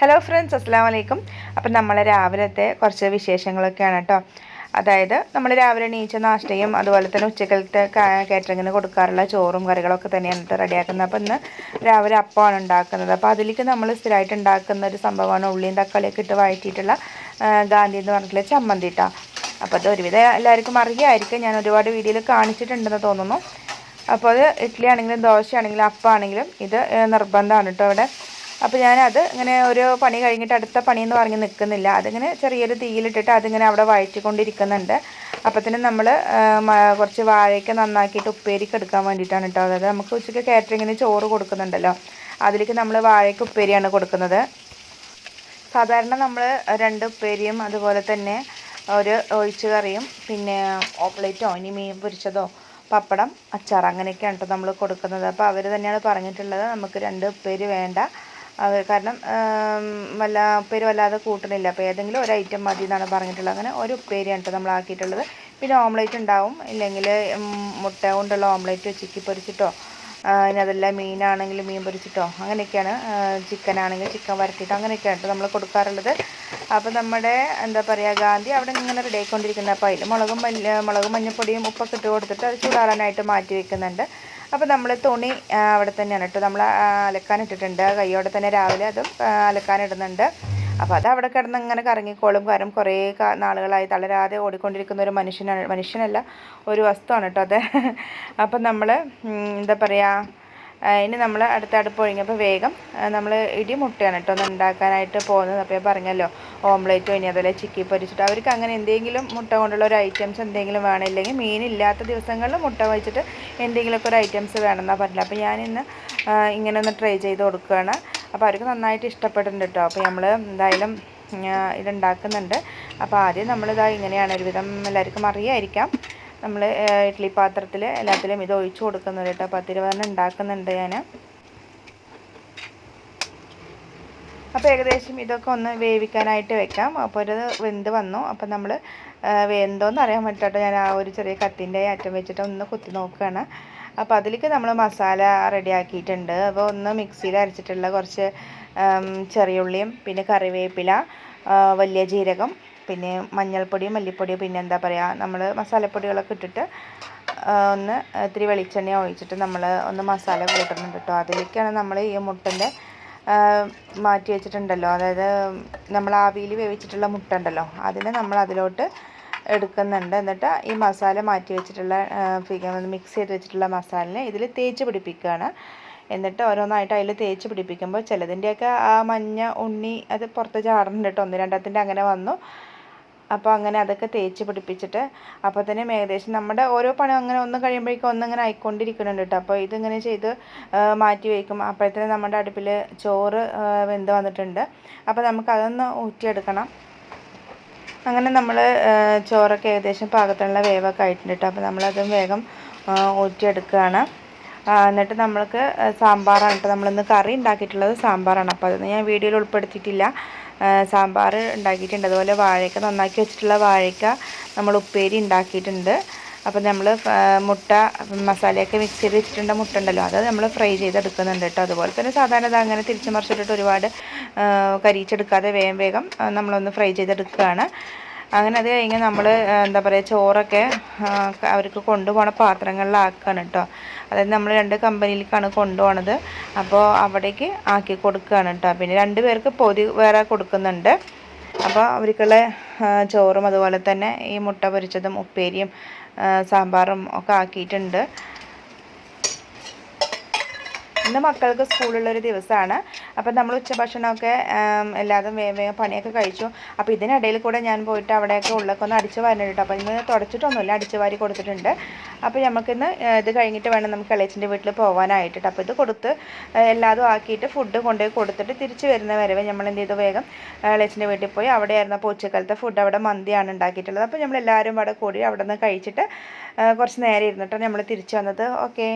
Hello friends അസ്സാം വലൈക്കും അപ്പം നമ്മൾ രാവിലത്തെ കുറച്ച് വിശേഷങ്ങളൊക്കെയാണ് കേട്ടോ അതായത് നമ്മൾ രാവിലെ നീച്ച നാഷ്ടയും അതുപോലെ തന്നെ ഉച്ചക്കലത്തെ കാറ്ററിങ്ങിന് കൊടുക്കാറുള്ള ചോറും കറികളൊക്കെ തന്നെയാണ് കേട്ടോ റെഡിയാക്കുന്നത്. അപ്പോൾ ഇന്ന് രാവിലെ അപ്പമാണ് ഉണ്ടാക്കുന്നത്. അപ്പോൾ അതിലേക്ക് നമ്മൾ സ്ഥിരമായിട്ട് ഉണ്ടാക്കുന്ന ഒരു സംഭവമാണ് ഉള്ളിയും തക്കാളിയൊക്കെ ഇട്ട് വഴറ്റിയിട്ടുള്ള ഗാന്ധി എന്ന് പറഞ്ഞിട്ടുള്ള ചമ്മന്തി അപ്പോൾ അത് ഒരുവിധം എല്ലാവർക്കും അറിയാമായിരിക്കും ഞാൻ ഒരുപാട് വീഡിയോയിൽ കാണിച്ചിട്ടുണ്ടെന്ന് തോന്നുന്നു. അപ്പോൾ അത് ഇഡ്ഡലി ആണെങ്കിലും ദോശ ആണെങ്കിലും അപ്പമാണെങ്കിലും ഇത് നിർബന്ധമാണ് കേട്ടോ ഇവിടെ. അപ്പോൾ ഞാനത് ഇങ്ങനെ ഒരു പണി കഴിഞ്ഞിട്ട് അടുത്ത പണിയെന്ന് പറഞ്ഞ് നിൽക്കുന്നില്ല. അതിങ്ങനെ ചെറിയൊരു തീയിലിട്ടിട്ട് അതിങ്ങനെ അവിടെ വഴറ്റിക്കൊണ്ടിരിക്കുന്നുണ്ട്. അപ്പത്തിന് നമ്മൾ കുറച്ച് വാഴയ്ക്ക് നന്നാക്കിയിട്ട് ഉപ്പേരിക്ക് എടുക്കാൻ വേണ്ടിയിട്ടാണ് കേട്ടോ അതായത് നമുക്ക് ഉച്ചയ്ക്ക് കാറ്ററിങ്ങിന് ചോറ് കൊടുക്കുന്നുണ്ടല്ലോ. അതിലേക്ക് നമ്മൾ വാഴയ്ക്ക് ഉപ്പേരിയാണ് കൊടുക്കുന്നത്. സാധാരണ നമ്മൾ രണ്ട് ഉപ്പേരിയും അതുപോലെ തന്നെ ഒരു ഒഴിച്ച് കറിയും പിന്നെ ഓംപ്ലേറ്റോ ഇനി മീൻ പൊരിച്ചതോ പപ്പടം അച്ചാർ അങ്ങനെയൊക്കെയാണ് കേട്ടോ നമ്മൾ കൊടുക്കുന്നത്. അപ്പോൾ അവർ തന്നെയാണ് പറഞ്ഞിട്ടുള്ളത് നമുക്ക് രണ്ട് ഉപ്പേരി വേണ്ട. അത് കാരണം വല്ല ഉപ്പേരി വല്ലാതെ കൂട്ടണില്ല. അപ്പോൾ ഏതെങ്കിലും ഒരു ഐറ്റം മതി എന്നാണ് പറഞ്ഞിട്ടുള്ളത്. അങ്ങനെ ഒരു ഉപ്പേരിയാണ് കേട്ടോ നമ്മൾ ആക്കിയിട്ടുള്ളത്. പിന്നെ ഓംലേറ്റ് ഉണ്ടാവും. ഇല്ലെങ്കിൽ മുട്ട കൊണ്ടുള്ള ഓംലേറ്റ് ചിക്കി പൊരിച്ചിട്ടോ ഇനി അതല്ല മീനാണെങ്കിൽ മീൻ പൊരിച്ചിട്ടോ അങ്ങനെയൊക്കെയാണ് ചിക്കൻ ആണെങ്കിൽ ചിക്കൻ വരട്ടിയിട്ടോ അങ്ങനെയൊക്കെയാണ് നമ്മൾ കൊടുക്കാറുള്ളത്. അപ്പോൾ നമ്മുടെ എന്താ പറയുക ഗാന്ധി അവിടെ ഇങ്ങനെ റെഡി ആയിക്കൊണ്ടിരിക്കുന്നത് അപ്പോൾ അതിൽ മുളകും മല്ല മുളകും മഞ്ഞപ്പൊടിയും ഉപ്പൊക്കെ ഇട്ട് കൊടുത്തിട്ട് അത് ചൂടാറാനായിട്ട് മാറ്റി വെക്കുന്നുണ്ട്. അപ്പോൾ നമ്മൾ തുണി അവിടെ തന്നെയാണ് കേട്ടോ നമ്മൾ അലക്കാൻ ഇട്ടിട്ടുണ്ട്. കൈയോടെ തന്നെ രാവിലെ അതും അലക്കാൻ ഇടുന്നുണ്ട്. അപ്പോൾ അത് അവിടെ കിടന്ന് ഇങ്ങനെ കറങ്ങിക്കോളും. കാരണം കുറേ നാളുകളായി തളരാതെ ഓടിക്കൊണ്ടിരിക്കുന്ന ഒരു മനുഷ്യനാണ് മനുഷ്യനല്ല ഒരു വസ്തുവാണ് കേട്ടോ അത്. അപ്പം നമ്മൾ എന്താ പറയുക ഇനി നമ്മൾ അടുത്ത അടുപ്പ് ഒഴിഞ്ഞപ്പോൾ വേഗം നമ്മൾ ഇടിമുട്ടയാണ് കേട്ടോ ഒന്ന് ഉണ്ടാക്കാനായിട്ട് പോകുന്നത്. അപ്പോൾ ഞാൻ പറഞ്ഞല്ലോ ഓംലേറ്റോ ഇനി അതുപോലെ ചിക്കി പൊരിച്ചിട്ട് അവർക്ക് അങ്ങനെ എന്തെങ്കിലും മുട്ട കൊണ്ടുള്ള ഒരു ഐറ്റംസ് എന്തെങ്കിലും വേണം. ഇല്ലെങ്കിൽ മീനില്ലാത്ത ദിവസങ്ങളിൽ മുട്ട വെച്ചിട്ട് എന്തെങ്കിലുമൊക്കെ ഒരു ഐറ്റംസ് വേണമെന്നാണ് പറഞ്ഞത്. അപ്പോൾ ഞാനിന്ന് ഇങ്ങനെ ഒന്ന് ട്രൈ ചെയ്ത് കൊടുക്കുകയാണ്. അപ്പോൾ അവർക്ക് നന്നായിട്ട് ഇഷ്ടപ്പെട്ടിട്ടുണ്ട് കേട്ടോ. അപ്പോൾ നമ്മൾ എന്തായാലും ഇതുണ്ടാക്കുന്നുണ്ട്. അപ്പോൾ ആദ്യം നമ്മളിതാ ഇങ്ങനെയാണ് ഒരുവിധം എല്ലാവർക്കും അറിയായിരിക്കാം. നമ്മൾ ഇഡ്ഡലി പാത്രത്തിൽ എല്ലാത്തിലും ഇത് ഒഴിച്ചു കൊടുക്കുന്നത് കേട്ടോ. പത്തിരുപതെണ്ണം ഉണ്ടാക്കുന്നുണ്ട് ഞാൻ അപ്പോൾ ഏകദേശം ഇതൊക്കെ ഒന്ന് വേവിക്കാനായിട്ട് വെക്കാം. അപ്പോൾ ഒരു വെന്ത് വന്നു. അപ്പോൾ നമ്മൾ വെന്തോന്ന് അറിയാൻ പറ്റാട്ടോ ഞാൻ ആ ഒരു ചെറിയ കത്തിന്റെ അറ്റം വെച്ചിട്ട് ഒന്ന് കുത്തി നോക്കുകയാണ് അപ്പോൾ അതിലേക്ക് നമ്മൾ മസാല റെഡിയാക്കിയിട്ടുണ്ട്. അപ്പോൾ ഒന്ന് മിക്സിയിൽ അരച്ചിട്ടുള്ള കുറച്ച് ചെറിയുള്ളിയും പിന്നെ കറിവേപ്പില വലിയ ജീരകം പിന്നെ മഞ്ഞൾപ്പൊടി മല്ലിപ്പൊടി പിന്നെ എന്താ പറയുക നമ്മൾ മസാലപ്പൊടികളൊക്കെ ഇട്ടിട്ട് ഒന്ന് ഇത്തിരി വെളിച്ചെണ്ണ ഒഴിച്ചിട്ട് നമ്മൾ ഒന്ന് മസാല കൂട്ടുന്നുണ്ട് കേട്ടോ അതിലേക്കാണ് നമ്മൾ ഈ മുട്ടന്റെ മാറ്റി വെച്ചിട്ടുണ്ടല്ലോ. അതായത് നമ്മൾ ആവിയിൽ വേവിച്ചിട്ടുള്ള മുട്ട ഉണ്ടല്ലോ അതിനെ നമ്മൾ അതിലോട്ട് എടുക്കുന്നുണ്ട്. എന്നിട്ട് ഈ മസാല മാറ്റി വെച്ചിട്ടുള്ള മിക്സ് ചെയ്ത് വെച്ചിട്ടുള്ള മസാലിനെ ഇതിൽ തേച്ച് പിടിപ്പിക്കുകയാണ് എന്നിട്ട് ഓരോന്നായിട്ട് അതിൽ തേച്ച് പിടിപ്പിക്കുമ്പോൾ ചിലതിന്റെയൊക്കെ ആ മഞ്ഞ ഉണ്ണി അത് പുറത്ത് ചാടുന്നുണ്ട് കേട്ടോ ഒന്ന് രണ്ടത്തിന്റെ അങ്ങനെ വന്നു. അപ്പോൾ അങ്ങനെ അതൊക്കെ തേച്ച് പിടിപ്പിച്ചിട്ട് അപ്പോൾ തന്നെ ഏകദേശം നമ്മുടെ ഓരോ പണം അങ്ങനെ ഒന്ന് കഴിയുമ്പോഴേക്കും ഒന്നിങ്ങനെ ആയിക്കൊണ്ടിരിക്കുന്നുണ്ട് കേട്ടോ. അപ്പോൾ ഇതിങ്ങനെ ചെയ്ത് മാറ്റി വയ്ക്കും അപ്പോഴത്തേനും നമ്മുടെ അടുപ്പിൽ ചോറ് വെന്ത് വന്നിട്ടുണ്ട്. അപ്പോൾ നമുക്ക് അതൊന്ന് ഊറ്റിയെടുക്കണം. അങ്ങനെ നമ്മൾ ചോറൊക്കെ ഏകദേശം പാകത്തിനുള്ള വേവൊക്കെ ആയിട്ടുണ്ട് കേട്ടോ. അപ്പോൾ നമ്മളതും വേഗം ഊറ്റിയെടുക്കുകയാണ്. എന്നിട്ട് നമ്മൾക്ക് സാമ്പാറാണ് കേട്ടോ. നമ്മളിന്ന് കറി ഉണ്ടാക്കിയിട്ടുള്ളത് സാമ്പാറാണ്. അപ്പോൾ അതൊന്നും ഞാൻ വീഡിയോയിൽ ഉൾപ്പെടുത്തിയിട്ടില്ല. സാമ്പാർ ഉണ്ടാക്കിയിട്ടുണ്ട്. അതുപോലെ വാഴയ്ക്ക നന്നാക്കി വെച്ചിട്ടുള്ള വാഴയ്ക്ക നമ്മൾ ഉപ്പേരി ഉണ്ടാക്കിയിട്ടുണ്ട്. അപ്പോൾ നമ്മൾ മുട്ട മസാലയൊക്കെ മിക്സ് ചെയ്ത് വെച്ചിട്ടുണ്ട് മുട്ട ഉണ്ടല്ലോ അത് നമ്മൾ ഫ്രൈ ചെയ്തെടുക്കുന്നുണ്ട് കേട്ടോ. അതുപോലെ തന്നെ സാധാരണ അങ്ങനെ തിരിച്ചു മറിച്ചിട്ടിട്ട് ഒരുപാട് കരിച്ചെടുക്കാതെ വേഗം വേഗം നമ്മളൊന്ന് ഫ്രൈ ചെയ്തെടുക്കുകയാണ്. അങ്ങനെ അത് കഴിഞ്ഞ് നമ്മൾ എന്താ പറയുക ചോറൊക്കെ അവർക്ക് കൊണ്ടുപോകണ പാത്രങ്ങളിലാക്കുകയാണ് കേട്ടോ അതായത് നമ്മൾ രണ്ട് കമ്പനിയിലേക്കാണ് കൊണ്ടുപോകണത് അപ്പോൾ അവിടേക്ക് ആക്കി കൊടുക്കുകയാണ് കേട്ടോ പിന്നെ രണ്ട് പേർക്ക് പൊതി വേറെ കൊടുക്കുന്നുണ്ട്. അപ്പോൾ അവർക്കുള്ള ചോറും അതുപോലെ തന്നെ ഈ മുട്ട പൊരിച്ചതും ഉപ്പേരിയും സാമ്പാറും ഒക്കെ ആക്കിയിട്ടുണ്ട്. ഇന്ന് മക്കൾക്ക് സ്കൂളുള്ളൊരു ദിവസമാണ്. അപ്പം നമ്മൾ ഉച്ചഭക്ഷണമൊക്കെ എല്ലാതും വേഗം വേഗം പണിയൊക്കെ കഴിച്ചു. അപ്പോൾ ഇതിനിടയിൽ കൂടെ ഞാൻ പോയിട്ട് അവിടെയൊക്കെ ഉള്ളൊക്കെ ഒന്ന് അടിച്ചു വാരുന്നുണ്ട് അപ്പോൾ ഇന്ന് തുടച്ചിട്ടൊന്നുമില്ല അടിച്ചു വാരി കൊടുത്തിട്ടുണ്ട്. അപ്പോൾ നമുക്കിന്ന് ഇത് കഴിഞ്ഞിട്ട് വേണം നമുക്ക് ഇളയച്ചിന്റെ വീട്ടിൽ പോകാനായിട്ട് അപ്പോൾ ഇത് കൊടുത്ത് എല്ലാതും ആക്കിയിട്ട് ഫുഡ് കൊണ്ടുപോയി കൊടുത്തിട്ട് തിരിച്ച് വരുന്ന വരവേ നമ്മൾ എന്ത് ചെയ്തു വേഗം ഇളയച്ചിന്റെ വീട്ടിൽ പോയി. അവിടെയായിരുന്നു അപ്പോൾ ഉച്ചക്കാലത്തെ ഫുഡ്. അവിടെ മന്തിയാണ് ഉണ്ടാക്കിയിട്ടുള്ളത്. അപ്പോൾ നമ്മൾ എല്ലാവരും അവിടെ കൂടി അവിടെ നിന്ന് കഴിച്ചിട്ട് കുറച്ച് നേരം ഇരുന്നിട്ടാണ് നമ്മൾ തിരിച്ചു വന്നത്. ഓക്കേ.